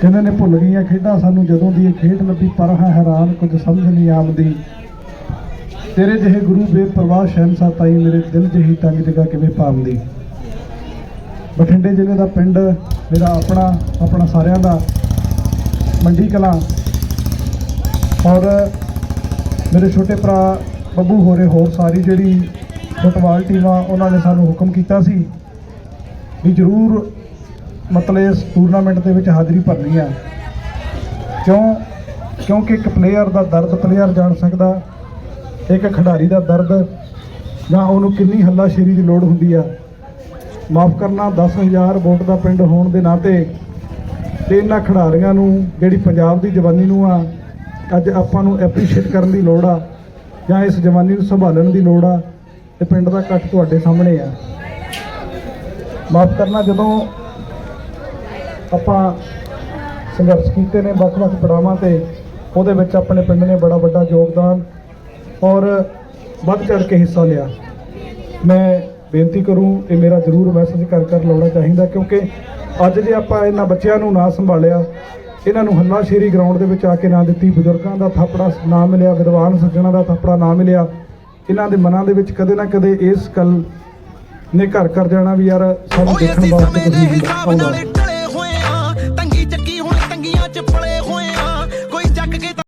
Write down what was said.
ਜਿਨ੍ਹਾਂ ਨੇ ਭੁੱਲ ਗਈਆਂ ਖੇਡਾਂ ਸਾਨੂੰ ਜਦੋਂ ਦੀ ਇਹ ਖੇਡ ਲੱਭੀ, ਪਰ ਹਾਂ ਹੈਰਾਨ ਕੁਝ ਸਮਝ ਨਹੀਂ ਆਉਂਦੀ। ਤੇਰੇ ਜਿਹੇ ਗੁਰੂ ਬੇਪਰਵਾਹ ਸ਼ਹਿਨशाह ਤਾਈ ਮੇਰੇ ਦਿਲ ਜਿਹੀ ਤੰਗ ਜਗ੍ਹਾ ਕਿਵੇਂ ਪਾਉਂਦੀ ਬਠਿੰਡੇ ਜ਼ਿਲ੍ਹੇ ਦਾ ਪਿੰਡ, ਮੇਰਾ ਆਪਣਾ ਆਪਣਾ ਸਾਰਿਆਂ ਦਾ ਮੰਡੀ ਕਲਾਂ। ਔਰ ਮੇਰੇ ਛੋਟੇ ਭਰਾ ਬੱਬੂ ਹੋਰੇ ਹੋਰ ਸਾਰੀ ਜਿਹੜੀ ਫੁੱਟਬਾਲ ਟੀਮਾਂ, ਉਹਨਾਂ ਨੇ ਸਾਨੂੰ ਹੁਕਮ ਕੀਤਾ ਸੀ ਵੀ ਜ਼ਰੂਰ ਮਤਲਬ ਇਸ ਟੂਰਨਾਮੈਂਟ ਦੇ ਵਿੱਚ ਹਾਜ਼ਰੀ ਭਰਨੀ ਆ। ਕਿਉਂ? ਕਿਉਂਕਿ ਇੱਕ ਪਲੇਅਰ ਦਾ ਦਰਦ ਪਲੇਅਰ ਜਾਣ ਸਕਦਾ, ਇੱਕ ਖਿਡਾਰੀ ਦਾ ਦਰਦ ਜਾਂ ਉਹਨੂੰ ਕਿੰਨੀ ਹੱਲਾਸ਼ੇਰੀ ਦੀ ਲੋੜ ਹੁੰਦੀ ਆ। ਮਾਫ ਕਰਨਾ 10000 ਵੋਟ ਦਾ ਪਿੰਡ ਹੋਣ ਦੇ ਨਾਤੇ ਤੇ ਇਹਨਾਂ ਖਿਡਾਰੀਆਂ ਨੂੰ, ਜਿਹੜੀ ਪੰਜਾਬ ਦੀ ਜਵਾਨੀ ਨੂੰ ਆ, ਅੱਜ ਆਪਾਂ ਨੂੰ ਐਪਰੀਸ਼ੀਏਟ ਕਰਨ ਦੀ ਲੋੜ ਆ ਜਾਂ ਇਸ ਜਵਾਨੀ ਨੂੰ ਸੰਭਾਲਣ ਦੀ ਲੋੜ ਆ ਤੇ ਪਿੰਡ ਦਾ ਇਕੱਠ ਤੁਹਾਡੇ ਸਾਹਮਣੇ ਆ। ਮਾਫ ਕਰਨਾ, ਜਦੋਂ ਆਪਾਂ ਸੰਘਰਸ਼ ਕੀਤੇ ਨੇ ਵੱਖ-ਵੱਖ ਪੜਾਵਾਂ ਤੇ। ਉਹਦੇ ਵਿੱਚ ਆਪਣੇ ਪਿੰਡ ਨੇ ਬੜਾ ਵੱਡਾ ਯੋਗਦਾਨ ਔਰ ਵੱਧ ਚੜ ਕੇ ਹਿੱਸਾ ਲਿਆ। ਮੈਂ ਬੇਨਤੀ ਕਰੂੰ ਇਹ ਮੇਰਾ ਜ਼ਰੂਰ ਮੈਸੇਜ ਕਰ ਕਰ ਲਾਉਣਾ ਚਾਹੀਦਾ ਕਿਉਂਕਿ ਅੱਜ ਜੇ ਆਪਾਂ ਇਹਨਾਂ ਬੱਚਿਆਂ ਨੂੰ ਨਾ ਸੰਭਾਲਿਆ ਇਹਨਾਂ ਨੂੰ ਹੱਲਾਸ਼ੇਰੀ ਗਰਾਊਂਡ ਦੇ ਵਿੱਚ ਆ ਕੇ ਨਾ ਦਿੱਤੀ ਬਜ਼ੁਰਗਾਂ ਦਾ ਥਾਪੜਾ ਨਾ ਮਿਲਿਆ ਵਿਦਵਾਨ ਸੱਜਣਾ ਦਾ ਥਾਪੜਾ ਨਾ ਮਿਲਿਆ ਇਹਨਾਂ ਦੇ ਮਨਾਂ ਦੇ ਵਿੱਚ ਕਦੇ ਨਾ ਕਦੇ ਇਸ ਗੱਲ ਨੇ ਘਰ ਕਰ ਜਾਣਾ ਵੀ ਯਾਰ ਸਾਨੂੰ ਦੇਖਣ ਵਾਸਤੇ ਕੁਝ ਨਹੀਂ ਆਉਂਦਾ your play